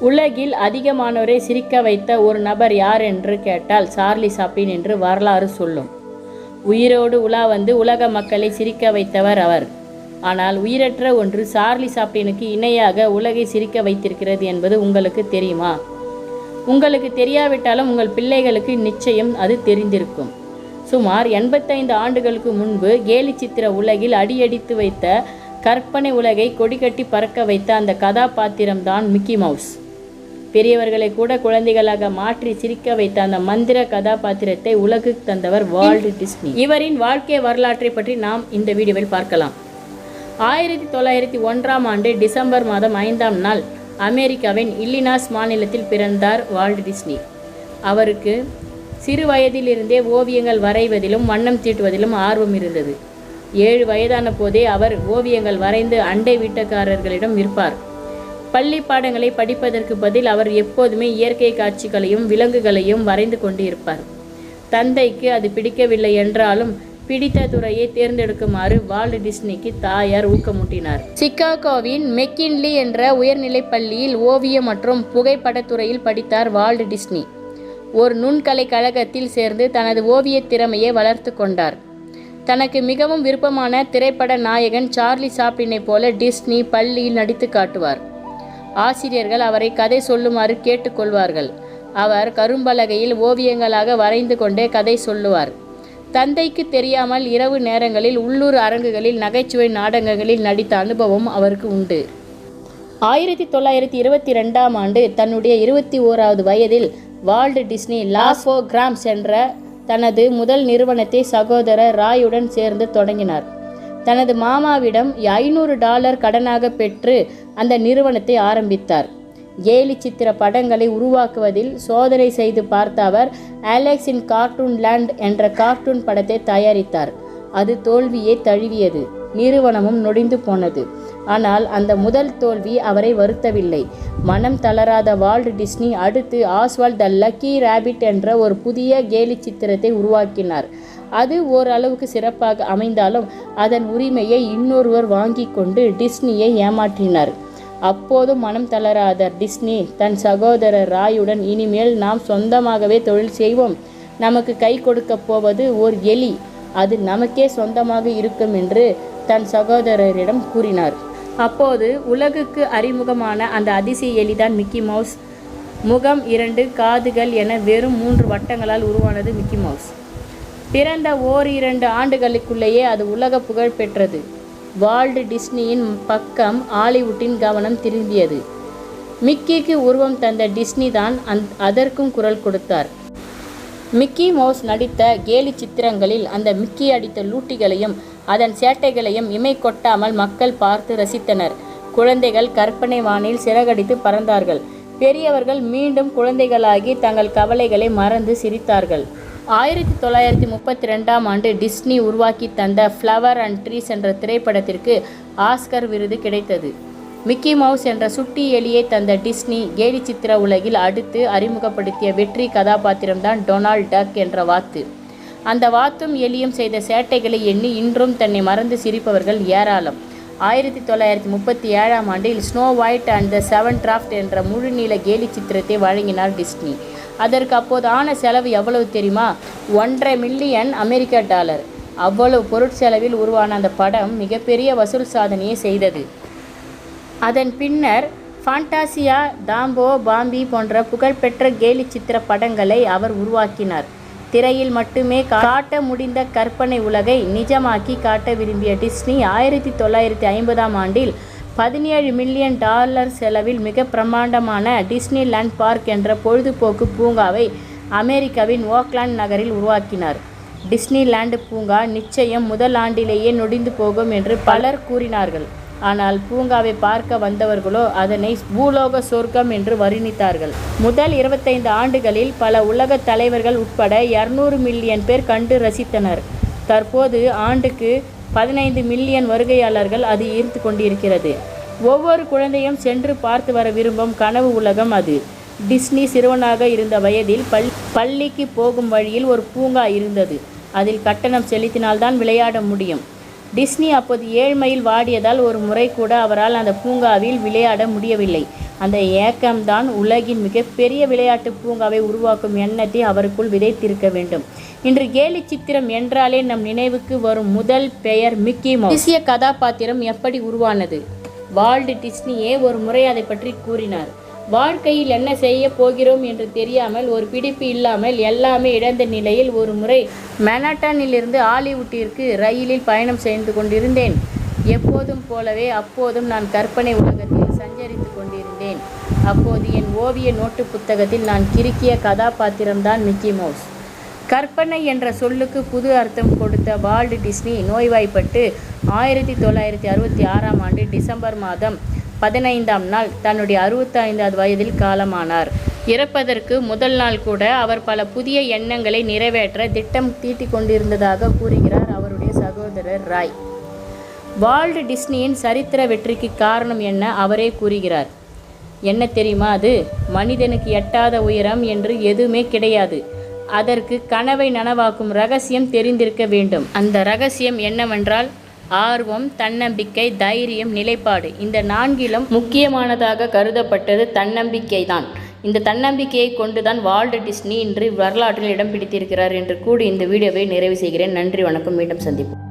உலகில் அதிகமானோரை சிரிக்க வைத்த ஒரு நபர் யார் என்று கேட்டால் சார்லி சாப்பின் என்று வரலாறு சொல்லும். உயிரோடு உலா வந்து உலக மக்களை சிரிக்க வைத்தவர் அவர். ஆனால் உயிரற்ற ஒன்று சார்லி சாப்ளினுக்கு இணையாக உலகை சிரிக்க வைத்திருக்கிறது என்பது உங்களுக்கு தெரியுமா? உங்களுக்கு தெரியாவிட்டாலும் உங்கள் பிள்ளைகளுக்கு நிச்சயம் அது தெரிந்திருக்கும். சுமார் எண்பத்தைந்து ஆண்டுகளுக்கு முன்பு கேலி சித்திர உலகில் அடியடித்து வைத்த கற்பனை உலகை கொடிகட்டி பறக்க வைத்த அந்த கதாபாத்திரம்தான் மிக்கி மவுஸ். பெரியவர்களை கூட குழந்தைகளாக மாற்றி சிரிக்க வைத்த அந்த மந்திர கதாபாத்திரத்தை உலகுக்கு தந்தவர் வால்ட் டிஸ்னி இவரின் வாழ்க்கை வரலாற்றை பற்றி நாம் இந்த வீடியோவில் பார்க்கலாம். ஆயிரத்தி தொள்ளாயிரத்தி ஒன்றாம் ஆண்டு டிசம்பர் மாதம் ஐந்தாம் நாள் அமெரிக்காவின் இல்லினாஸ் மாநிலத்தில் பிறந்தார் வால்ட் டிஸ்னி அவருக்கு சிறு வயதிலிருந்தே ஓவியங்கள் வரைவதிலும் வண்ணம் தீட்டுவதிலும் ஆர்வம் இருந்தது. ஏழு வயதான போதே அவர் ஓவியங்கள் வரைந்து அண்டை வீட்டுக்காரர்களிடம் விற்பார் பள்ளி பாடங்களை படிப்பதற்கு பதில் அவர் எப்போதுமே இயற்கை காட்சிகளையும் விலங்குகளையும் வரைந்து கொண்டு இருப்பார் தந்தைக்கு அது பிடிக்கவில்லை என்றாலும் பிடித்த துறையை தேர்ந்தெடுக்குமாறு வால்ட் டிஸ்னிக்கு தாயார் ஊக்கமூட்டினார். சிக்காகோவின் மெக்கின்லி என்ற உயர்நிலைப் பள்ளியில் ஓவியம் மற்றும் புகைப்படத்துறையில் படித்தார் வால்ட் டிஸ்னி. ஒரு நுண்கலை கழகத்தில் சேர்ந்து தனது ஓவியத் திறமையை வளர்த்து கொண்டார். தனக்கு மிகவும் விருப்பமான திரைப்பட நாயகன் சார்லி சாப்ளினைப் போல டிஸ்னி பள்ளியில் நடித்து காட்டுவார். ஆசிரியர்கள் அவரை கதை சொல்லுமாறு கேட்டுக்கொள்வார்கள். அவர் கரும்பலகையில் ஓவியங்களாக வரைந்து கொண்டே கதை சொல்லுவார். தந்தைக்கு தெரியாமல் இரவு நேரங்களில் உள்ளூர் அரங்குகளில் நகைச்சுவை நாடகங்களில் நடித்த அனுபவம் அவருக்கு உண்டு. ஆயிரத்தி தொள்ளாயிரத்தி இருபத்தி ரெண்டாம் ஆண்டு தன்னுடைய இருபத்தி ஓராவது வயதில் வால்ட் டிஸ்னி லாஸ்போ கிராம்ஸ் என்ற தனது முதல் நிறுவனத்தை சகோதரர் ராயுடன் சேர்ந்து தொடங்கினார். தனது மாமாவிடம் ஐநூறு டாலர் கடனாக பெற்று அந்த நிறுவனத்தை ஆரம்பித்தார். கேலி சித்திர படங்களை உருவாக்குவதில் சோதனை செய்து பார்த்த அவர் அலெக்ஸ் இன் கார்ட்டூன் லேண்ட் என்ற கார்ட்டூன் படத்தை தயாரித்தார். அது தோல்வியை தழுவியது. நிறுவனமும் நொடிந்து போனது. ஆனால் அந்த முதல் தோல்வி அவரை வருத்தவில்லை. மனம் தளராத வால்ட் டிஸ்னி அடுத்து ஆஸ்வால் த லக்கி ரேபிட் என்ற ஒரு புதிய கேலி சித்திரத்தை உருவாக்கினார். அது ஓரளவுக்கு சிறப்பாக அமைந்தாலும் அதன் உரிமையை இன்னொருவர் வாங்கி கொண்டு டிஸ்னியை ஏமாற்றினார். அப்போதும் மனம் தளராத டிஸ்னி தன் சகோதரர் ராயுடன் இனிமேல் நாம் சொந்தமாகவே தொழில் செய்வோம். நமக்கு கை கொடுக்கப் போவது ஓர் எலி. அது நமக்கே சொந்தமாக இருக்கும் என்று தன் சகோதரரிடம் கூறினார். அப்போது உலகுக்கு அறிமுகமான அந்த அதிசய எலிதான் மிக்கி மவுஸ். முகம் இரண்டு காதுகள் என வெறும் மூன்று வட்டங்களால் உருவானது மிக்கி மவுஸ். பிறந்த ஓர் இரண்டு ஆண்டுகளுக்குள்ளேயே அது உலக புகழ் பெற்றது. வால்ட் டிஸ்னியின் பக்கம் ஹாலிவுட்டின் கவனம் திரும்பியது. மிக்கிக்கு உருவம் தந்த டிஸ்னி தான் அந் அதற்கும் குரல் கொடுத்தார். மிக்கி மவுஸ் நடித்த கேலி சித்திரங்களில் அந்த மிக்கி அடித்த லூட்டிகளையும் அதன் சேட்டைகளையும் இமை கொட்டாமல் மக்கள் பார்த்து ரசித்தனர். குழந்தைகள் கற்பனை வானில் சிறகடித்து பறந்தார்கள். பெரியவர்கள் மீண்டும் குழந்தைகளாகி தங்கள் கவலைகளை மறந்து சிரித்தார்கள். ஆயிரத்தி தொள்ளாயிரத்தி முப்பத்தி ரெண்டாம் ஆண்டு டிஸ்னி உருவாக்கி தந்த ஃப்ளவர் அண்ட் ட்ரீஸ் என்ற திரைப்படத்திற்கு ஆஸ்கர் விருது கிடைத்தது. மிக்கி மவுஸ் என்ற சுட்டி எலியை தந்த டிஸ்னி கேலி சித்திர உலகில் அடுத்து அறிமுகப்படுத்திய வெற்றி கதாபாத்திரம்தான் டொனால்ட் டக் என்ற வாத்து. அந்த வாத்தும் எலியும் செய்த சேட்டைகளை எண்ணி இன்றும் தன்னை மறந்து சிரிப்பவர்கள் ஏராளம். ஆயிரத்தி தொள்ளாயிரத்தி முப்பத்தி ஏழாம் ஆண்டில் snow white and the seven dwarfs என்ற முழுநீள கேலி சித்திரத்தை வழங்கினார் டிஸ்னி. அதற்கு அப்போது ஆன செலவு எவ்வளவு தெரியுமா? ஒன்றரை மில்லியன் அமெரிக்க டாலர். அவ்வளவு பொருட்செலவில் உருவான அந்த படம் மிகப்பெரிய வசூல் சாதனையை செய்தது. அதன் பின்னர் ஃபாண்டாசியா தாம்போ பாம்பி போன்ற புகழ்பெற்ற கேலி சித்திர படங்களை அவர் உருவாக்கினார். திரையில் மட்டுமே காட்ட முடிந்த கற்பனை உலகை நிஜமாக்கி காட்ட விரும்பிய டிஸ்னி ஆயிரத்தி தொள்ளாயிரத்தி ஐம்பதாம் ஆண்டில் பதினேழு மில்லியன் டாலர் செலவில் மிக பிரம்மாண்டமான டிஸ்னி லேண்ட் பார்க் என்ற பொழுதுபோக்கு பூங்காவை அமெரிக்காவின் ஓக்லாண்ட் நகரில் உருவாக்கினார். டிஸ்னி லேண்ட் பூங்கா நிச்சயம் முதல் ஆண்டிலேயே நொடிந்து போகும் என்று பலர் கூறினார்கள். ஆனால் பூங்காவை பார்க்க வந்தவர்களோ அதனை பூலோக சொர்க்கம் என்று வர்ணித்தார்கள். முதல் இருபத்தைந்து ஆண்டுகளில் பல உலக தலைவர்கள் உட்பட இருநூறு மில்லியன் பேர் கண்டு ரசித்தனர். தற்போது ஆண்டுக்கு பதினைந்து மில்லியன் வருகையாளர்கள் அது ஈர்த்து கொண்டிருக்கிறது. ஒவ்வொரு குழந்தையும் சென்று பார்த்து வர விரும்பும் கனவு உலகம் அது. டிஸ்னி சிறுவனாக இருந்த வயதில் பள் பள்ளிக்கு போகும் வழியில் ஒரு பூங்கா இருந்தது. அதில் கட்டணம் செலுத்தினால்தான் விளையாட முடியும். டிஸ்னி அப்போது ஏழ்மையில் வாடியதால் ஒரு முறை கூட அவரால் அந்த பூங்காவில் விளையாட முடியவில்லை. அந்த ஏக்கம்தான் உலகின் மிகப்பெரிய விளையாட்டு பூங்காவை உருவாக்கும் எண்ணத்தை அவருக்குள் விதைத்திருக்க வேண்டும். இன்று கேலி சித்திரம் என்றாலே நம் நினைவுக்கு வரும் முதல் பெயர் மிக்கி மவுஸ். கதாபாத்திரம் எப்படி உருவானது? வால்ட் டிஸ்னியே ஒரு முறை அதை பற்றி கூறினார். வாழ்க்கையில் என்ன செய்ய போகிறோம் என்று தெரியாமல் ஒரு பிடிப்பு இல்லாமல் எல்லாமே இழந்த நிலையில் ஒரு முறை மெனாட்டனிலிருந்து ஹாலிவுட்டிற்கு ரயிலில் பயணம் செய்து கொண்டிருந்தேன். எப்போதும் போலவே அப்போதும் நான் கற்பனை உலகத்தில் சஞ்சரித்து கொண்டிருந்தேன். அப்போது என் ஓவிய நோட்டு புத்தகத்தில் நான் கிறுக்கிய கதாபாத்திரம்தான் மிக்கி மவுஸ். கற்பனை என்ற சொல்லுக்கு புது அர்த்தம் கொடுத்த வால்ட் டிஸ்னி நோய்வாய்ப்பட்டு ஆயிரத்தி தொள்ளாயிரத்தி அறுபத்தி ஆறாம் ஆண்டு டிசம்பர் மாதம் பதினைந்தாம் நாள் தன்னுடைய அறுபத்தைந்தாவது வயதில் காலமானார். இறப்பதற்கு முதல் நாள் கூட அவர் பல புதிய எண்ணங்களை நிறைவேற்ற திட்டம் தீட்டிக் கொண்டிருந்ததாக கூறுகிறார் அவருடைய சகோதரர் ராய். வால்ட் டிஸ்னியின் சரித்திர வெற்றிக்கு காரணம் என்ன அவரே கூறுகிறார். என்ன தெரியுமா அது? மனிதனுக்கு எட்டாத உயரம் என்று எதுவுமே கிடையாது. அதற்கு கனவை நனவாக்கும் ரகசியம் தெரிந்திருக்க வேண்டும். அந்த ரகசியம் என்னவென்றால் ஆர்வம் தன்னம்பிக்கை தைரியம் நிலைப்பாடு. இந்த நான்கிலும் முக்கியமானதாக கருதப்பட்டது தன்னம்பிக்கை தான் இந்த தன்னம்பிக்கையை கொண்டுதான் வால்ட் டிஸ்னி இன்று வரலாற்றில் இடம் பிடித்திருக்கிறார் என்று கூடி இந்த வீடியோவை நிறைவு செய்கிறேன். நன்றி வணக்கம். மீண்டும் சந்திப்போம்.